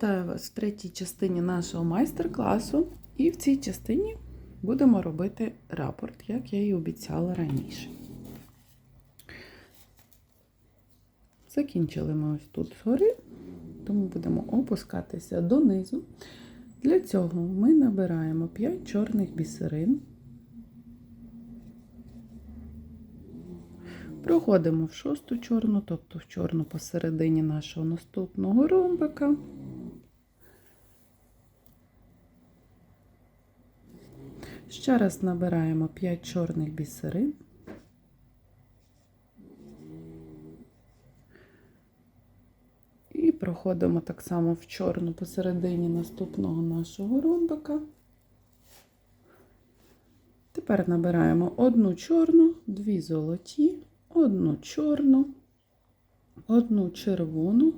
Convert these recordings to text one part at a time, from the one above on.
Вітаю вас в третій частині нашого майстер-класу. І в цій частині будемо робити рапорт, як я і обіцяла раніше. Закінчили ми ось тут згори, тому будемо опускатися донизу. Для цього ми набираємо 5 чорних бісерин. Проходимо в шосту чорну, тобто в чорну посередині нашого наступного ромбика. Ще раз набираємо 5 чорних бісерин. І проходимо так само в чорну посередині наступного нашого ромбика. Тепер набираємо одну чорну, дві золоті, одну чорну, одну червону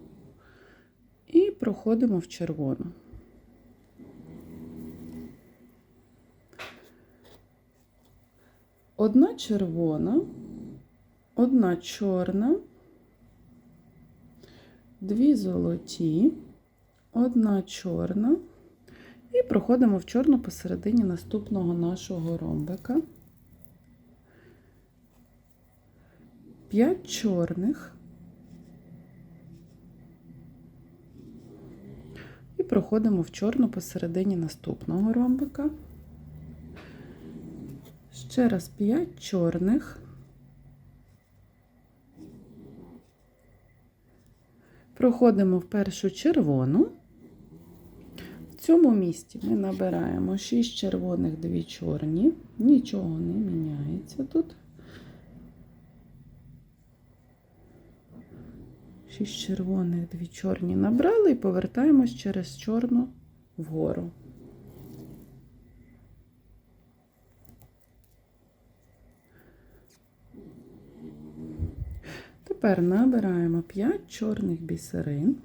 і проходимо в червону. Одна червона, одна чорна, дві золоті, одна чорна. І проходимо в чорну посередині наступного нашого ромбика. 5 чорних. І проходимо в чорну посередині наступного ромбика. Ще раз 5 чорних. Проходимо в першу червону. В цьому місці ми набираємо 6 червоних, 2 чорні, нічого не міняється тут. 6 червоних, 2 чорні набрали і повертаємось через чорну вгору. Тепер набираємо 5 чорних бісерин.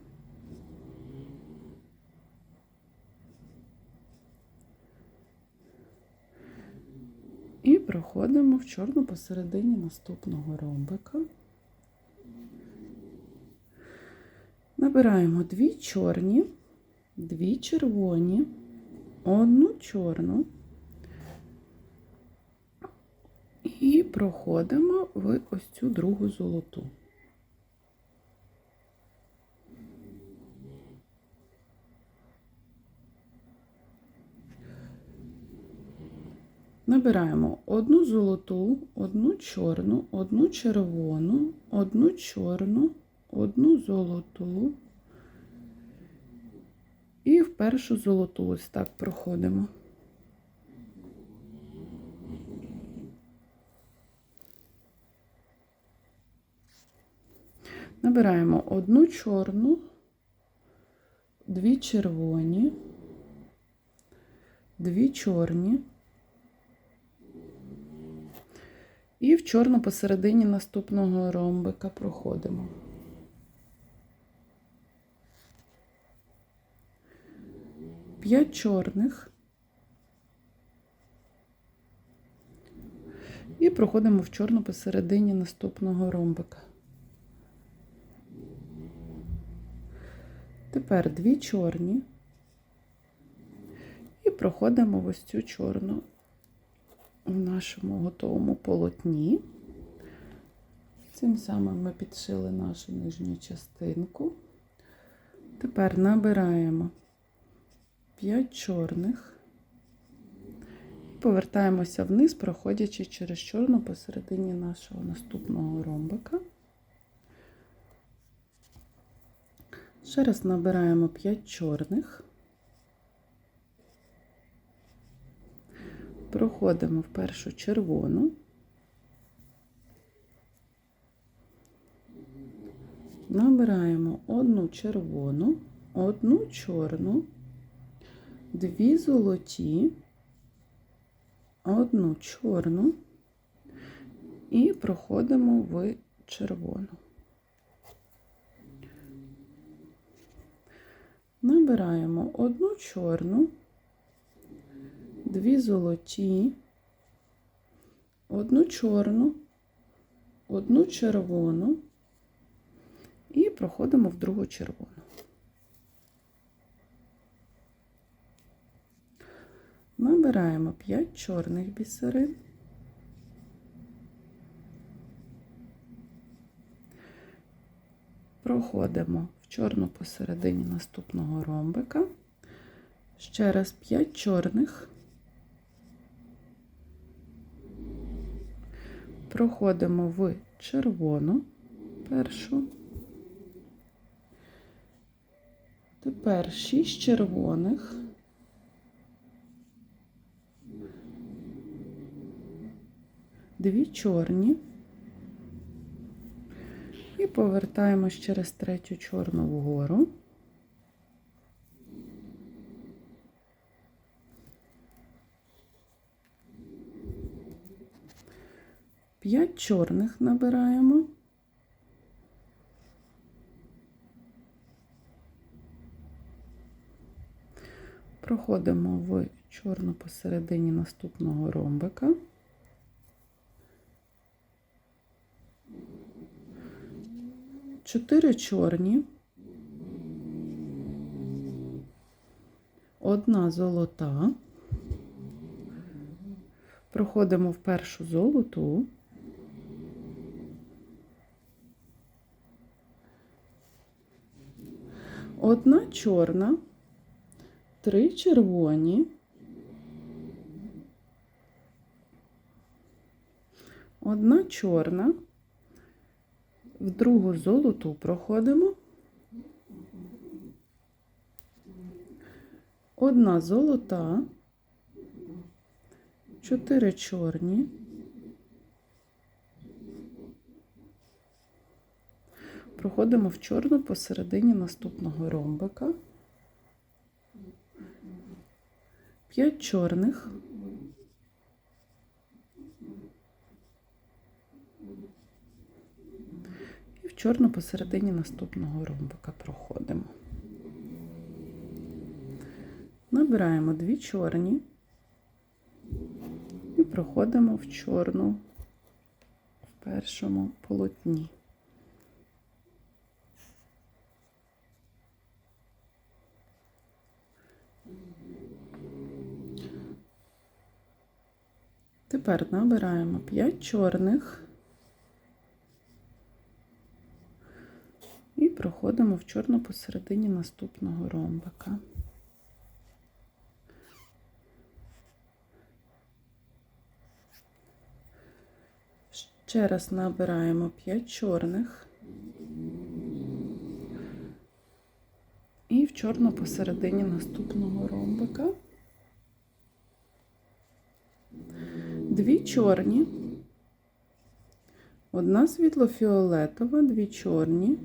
І проходимо в чорну посередині наступного ромбика. Набираємо дві чорні, дві червоні, одну чорну і проходимо в ось цю другу золоту. Набираємо одну золоту, одну чорну, одну червону, одну чорну, одну золоту і в першу золоту ось так проходимо. Набираємо одну чорну, дві червоні, дві чорні. І в чорну посередині наступного ромбика проходимо. П'ять чорних. І проходимо в чорну посередині наступного ромбика. Тепер дві чорні. І проходимо в ось цю чорну в нашому готовому полотні. Цим самим ми підшили нашу нижню частинку. Тепер набираємо 5 чорних повертаємося вниз, проходячи через чорну посередині нашого наступного ромбика. Ще раз набираємо 5 чорних. Проходимо в першу червону, набираємо одну червону, одну чорну, дві золоті, одну чорну і проходимо в червону. Набираємо одну чорну, дві золоті, одну чорну, одну червону і проходимо в другу червону. Набираємо 5 чорних бісерин. Проходимо в чорну посередині наступного ромбика, ще раз 5 чорних. Проходимо в червону першу. Тепер 6 червоних. Дві чорні. І повертаємось через третю чорну вгору. П'ять чорних набираємо. Проходимо в чорну посередині наступного ромбика. Чотири чорні. Одна золота. Проходимо в першу золоту. Одна чорна, три червоні, одна чорна, в другу золоту проходимо, одна золота, чотири чорні, проходимо в чорну посередині наступного ромбика. 5 чорних. І в чорну посередині наступного ромбика проходимо. Набираємо дві чорні і проходимо в чорну в першому полотні. Тепер набираємо 5 чорних і проходимо в чорну посередині наступного ромбика. Ще раз набираємо 5 чорних і в чорну посередині наступного ромбика. Дві чорні, одна світло-фіолетова, дві чорні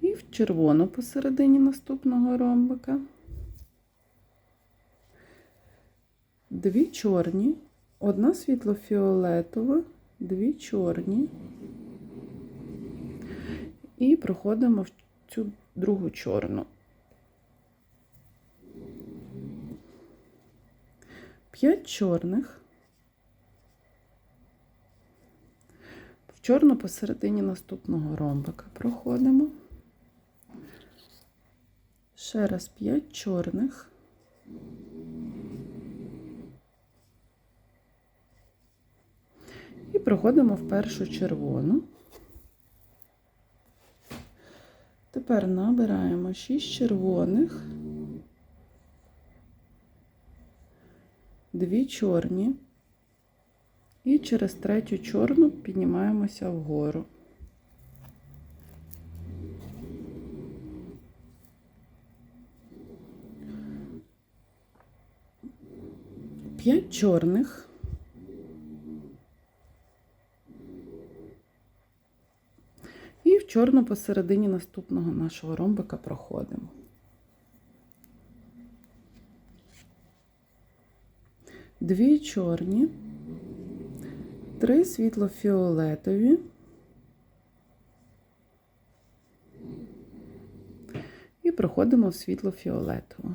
і в червону посередині наступного ромбика. Дві чорні, одна світло-фіолетова, дві чорні. І проходимо в цю другу чорну. 5 чорних. В чорну посередині наступного ромбика проходимо. Ще раз 5 чорних. І проходимо в першу червону. Тепер набираємо 6 червоних. Дві чорні і через третю чорну піднімаємося вгору. П'ять чорних. І в чорну посередині наступного нашого ромбика проходимо. Дві чорні, три світло-фіолетові, і проходимо в світло-фіолетову.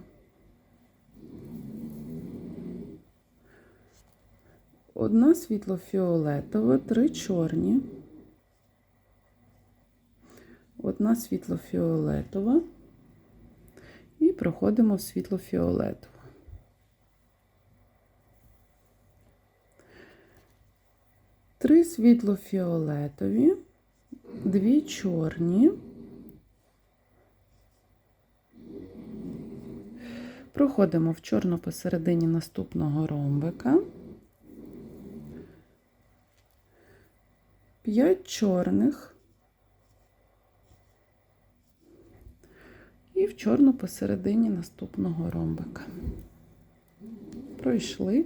Одна світло-фіолетова, три чорні, одна світло-фіолетова і проходимо в світло-фіолетову. Три світло-фіолетові, дві чорні. Проходимо в чорно посередині наступного ромбика. П'ять чорних. І в чорно посередині наступного ромбика. Пройшли.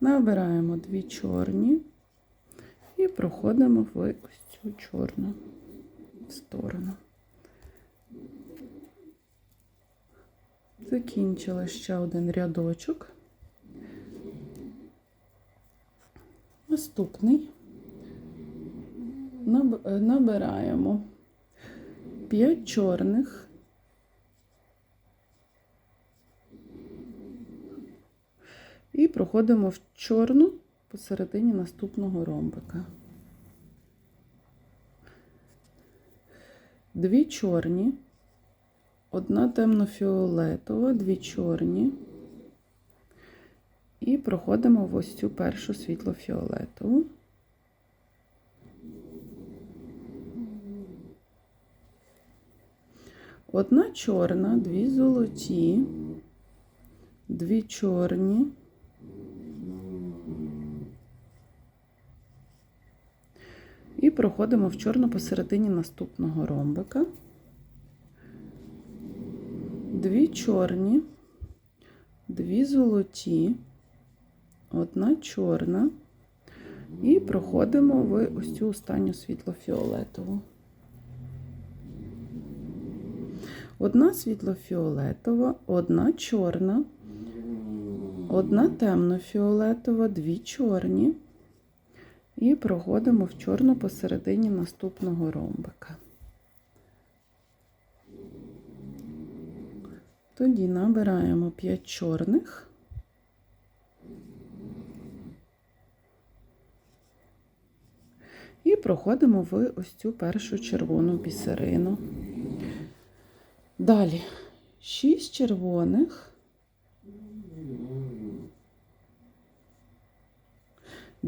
Набираємо дві чорні і проходимо в ось цю чорну сторону. Закінчила ще один рядочок. Наступний Наб- набираємо 5 чорних. І проходимо в чорну посередині наступного ромбика. Дві чорні, одна темно-фіолетова, дві чорні. І проходимо в ось цю першу світло-фіолетову. Одна чорна, дві золоті, дві чорні. І проходимо в чорно посередині наступного ромбика. Дві чорні, дві золоті, одна чорна. І проходимо в ось цю останню світло-фіолетову. Одна світло-фіолетова, одна чорна, одна темно-фіолетова, дві чорні. І проходимо в чорну посередині наступного ромбика. Тоді набираємо 5 чорних. І проходимо в ось цю першу червону бісерину. Далі 6 червоних.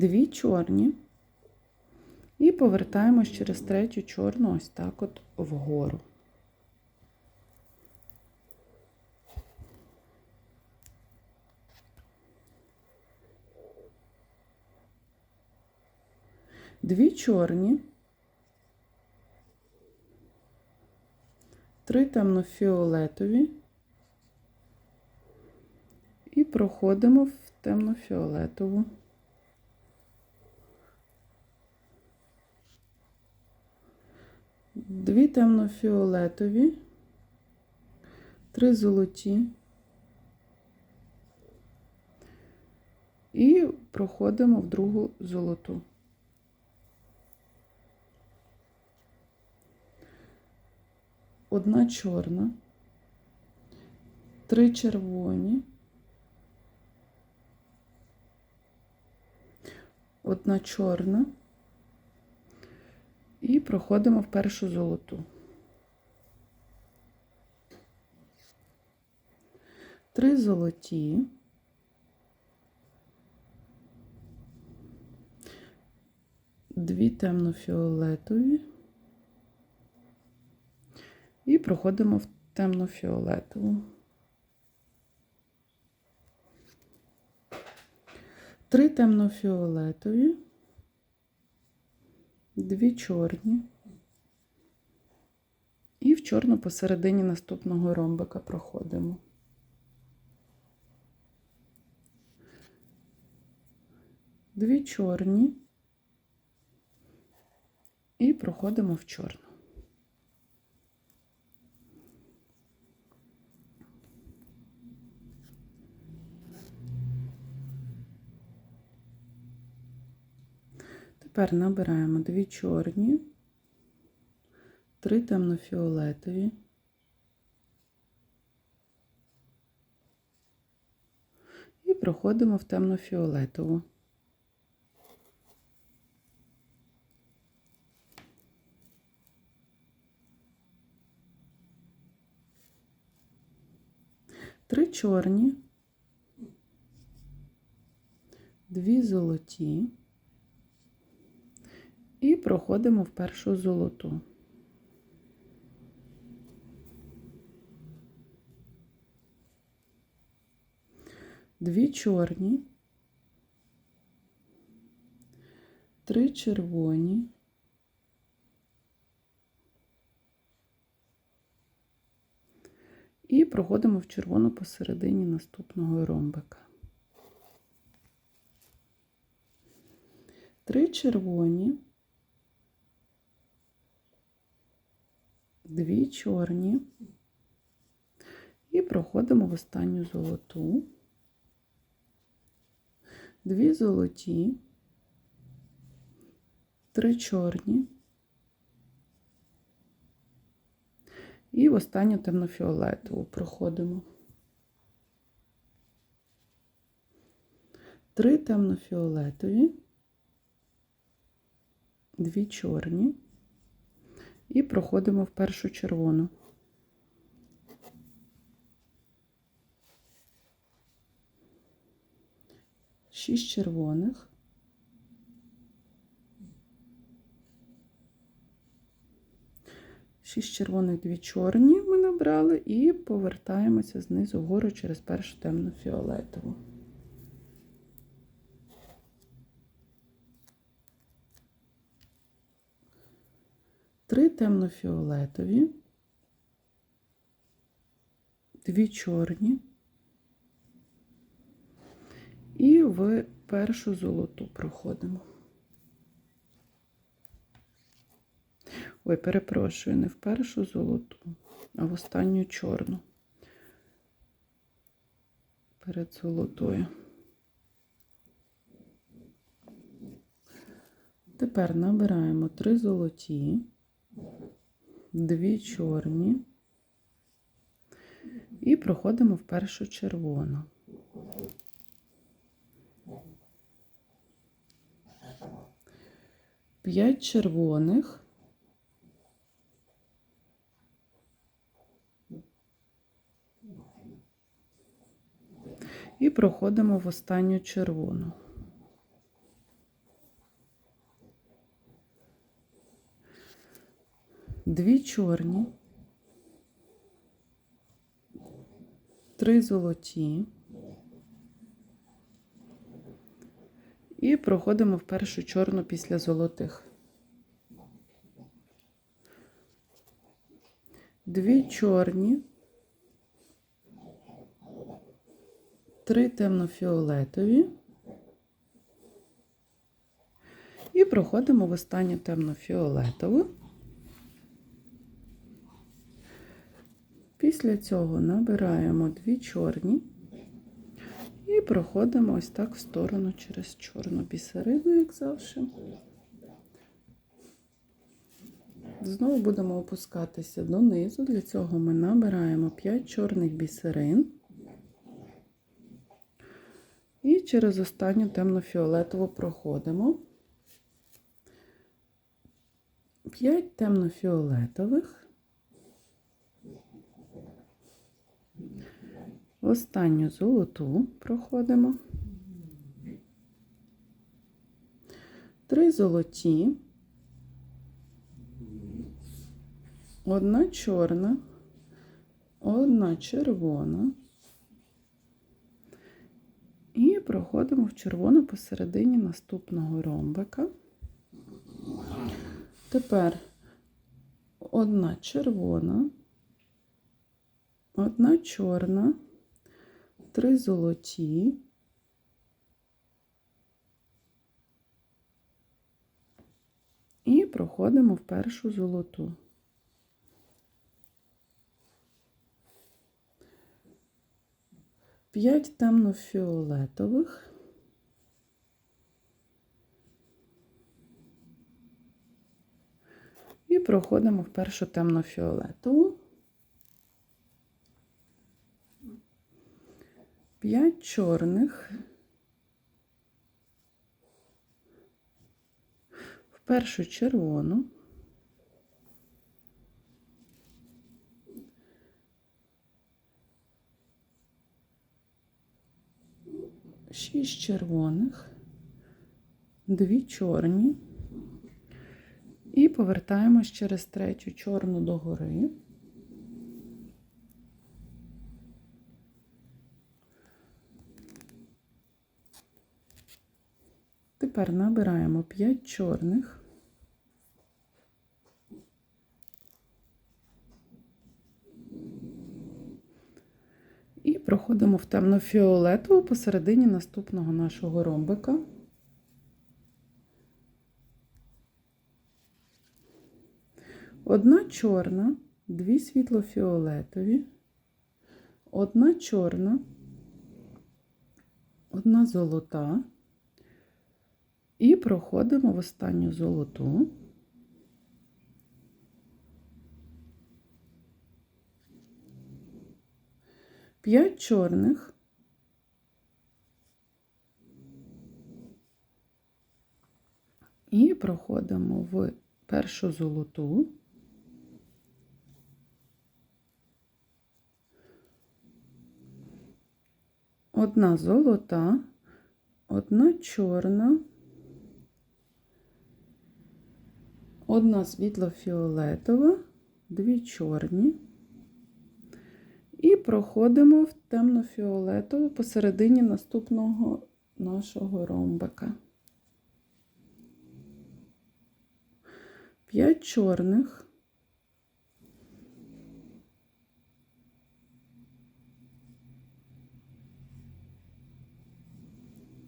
Дві чорні. І повертаємось через третю чорну ось так от вгору. Дві чорні, три темно-фіолетові і проходимо в темно-фіолетову. Дві темно-фіолетові, три золоті. І проходимо в другу золоту. Одна чорна, три червоні, одна чорна. І проходимо в першу золоту. Три золоті. Дві темно-фіолетові. І проходимо в темно-фіолетову. Три темно-фіолетові дві чорні. І в чорну посередині наступного ромбика проходимо. Дві чорні і проходимо в чорну. Тепер набираємо дві чорні, три темно-фіолетові. І проходимо в темно-фіолетову. Три чорні, дві золоті. І проходимо в першу золоту. Дві чорні, три червоні, і проходимо в червону посередині наступного ромбика. Три червоні, дві чорні, і проходимо в останню золоту, дві золоті, три чорні. І в останню темнофіолетову проходимо. Три темнофіолетові, дві чорні. І проходимо в першу червону. Шість червоних. Шість червоних, дві чорні ми набрали і повертаємося знизу вгору через першу темну фіолетову. Три темно-фіолетові, дві чорні і в першу золоту проходимо. Ой, перепрошую, не в першу золоту, а в останню чорну. Перед золотою. Тепер набираємо три золоті, дві чорні і проходимо в першу червону. П'ять червоних. І проходимо в останню червону. Дві чорні, три золоті. І проходимо в першу чорну після золотих. Дві чорні. три темнофіолетові і проходимо в останню темнофіолетову. Після цього набираємо дві чорні і проходимо ось так в сторону через чорну бісерину, як завжди. Знову будемо опускатися донизу. Для цього ми набираємо 5 чорних бісерин. І через останню темно-фіолетову проходимо. 5 темно-фіолетових. Останню золоту проходимо. Три золоті. Одна чорна, одна червона. І проходимо в червону посередині наступного ромбика. Тепер одна червона, одна чорна, три золоті. І проходимо в першу золоту. П'ять темно-фіолетових. І проходимо в першу темно-фіолетову. П'ять чорних. В першу червону. Шість червоних, дві чорні і повертаємось через третю чорну догори. Тепер набираємо 5 чорних. І проходимо в темно-фіолетову посередині наступного нашого ромбика. Одна чорна, дві світло-фіолетові, одна чорна, одна золота. І проходимо в останню золоту. П'ять чорних. І проходимо в першу золоту. Одна золота, одна чорна, одна світло-фіолетова, дві чорні. І проходимо в темно-фіолетову посередині наступного нашого ромбика. П'ять чорних.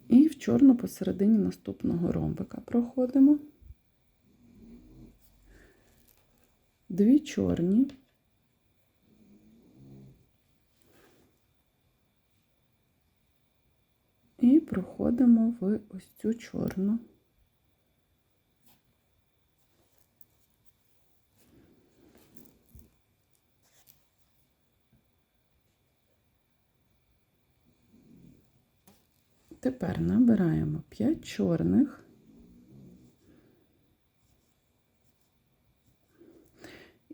І в чорну посередині наступного ромбика проходимо. Дві чорні. І проходимо в ось цю чорну. Тепер набираємо 5 чорних.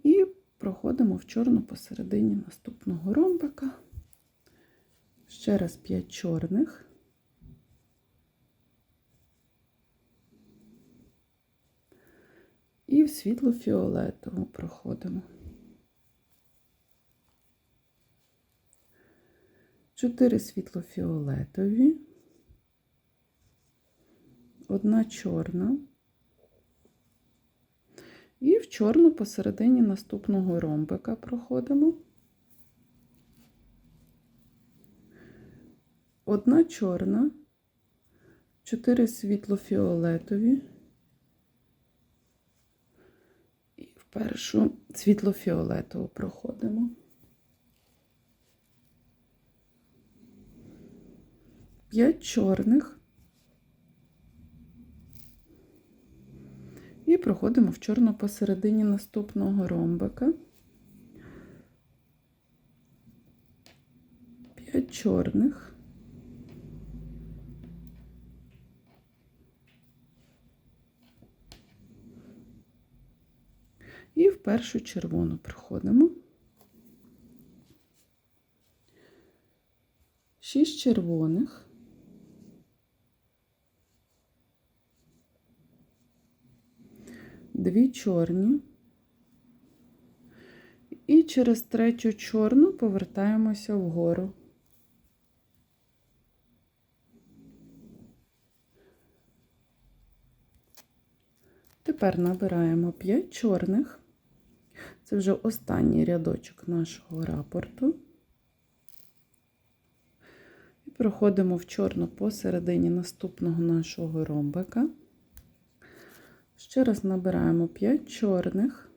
І проходимо в чорну посередині наступного ромбика. Ще раз 5 чорних. І в світло-фіолетову проходимо. Чотири світло-фіолетові, одна чорна. І в чорну посередині наступного ромбика проходимо. Одна чорна, чотири світло-фіолетові. І в першу світло-фіолетову проходимо. П'ять чорних. І проходимо в чорну посередині наступного ромбика. П'ять чорних. І в першу червону проходимо. Шість червоних. Дві чорні. І через третю чорну повертаємося вгору. Тепер набираємо 5 чорних. Це вже останній рядочок нашого рапорту. І проходимо в чорну посередині наступного нашого ромбика. Ще раз набираємо 5 чорних.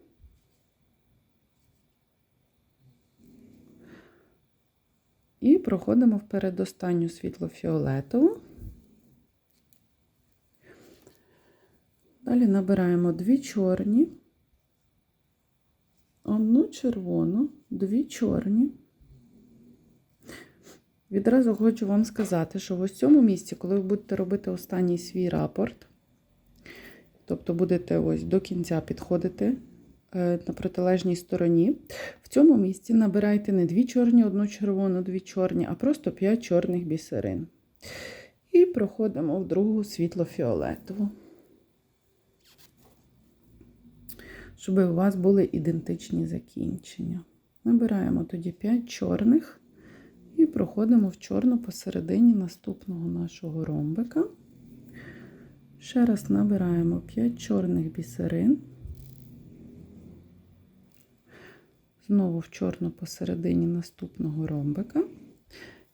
І проходимо в передостанню світло-фіолетову. Далі набираємо дві чорні, одну червону, дві чорні. Відразу хочу вам сказати, що в ось цьому місці, коли ви будете робити останній свій рапорт, тобто будете ось до кінця підходити е, на протилежній стороні, в цьому місці набирайте не дві чорні, одну червону, дві чорні, а просто 5 чорних бісерин. І проходимо в другу світло-фіолетову. щоб у вас були ідентичні закінчення. Набираємо тоді 5 чорних і проходимо в чорну посередині наступного нашого ромбика. Ще раз набираємо 5 чорних бісерин. Знову в чорну посередині наступного ромбика.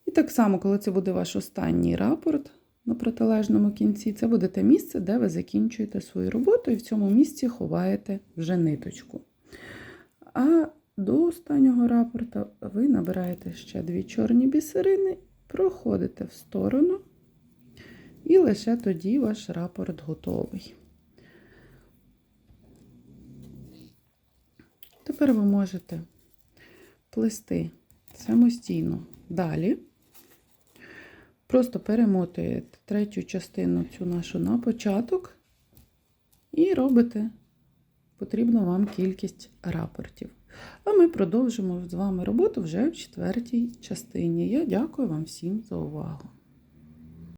І так само, коли це буде ваш останній рапорт на протилежному кінці, це буде те місце, де ви закінчуєте свою роботу, і в цьому місці ховаєте вже ниточку. А до останнього рапорта ви набираєте ще дві чорні бісерини, проходите в сторону, і лише тоді ваш рапорт готовий. Тепер ви можете плести самостійно далі. Просто перемотуєте третю частину цю нашу на початок і робите потрібну вам кількість рапортів. А ми продовжимо з вами роботу вже в четвертій частині. Я дякую вам всім за увагу.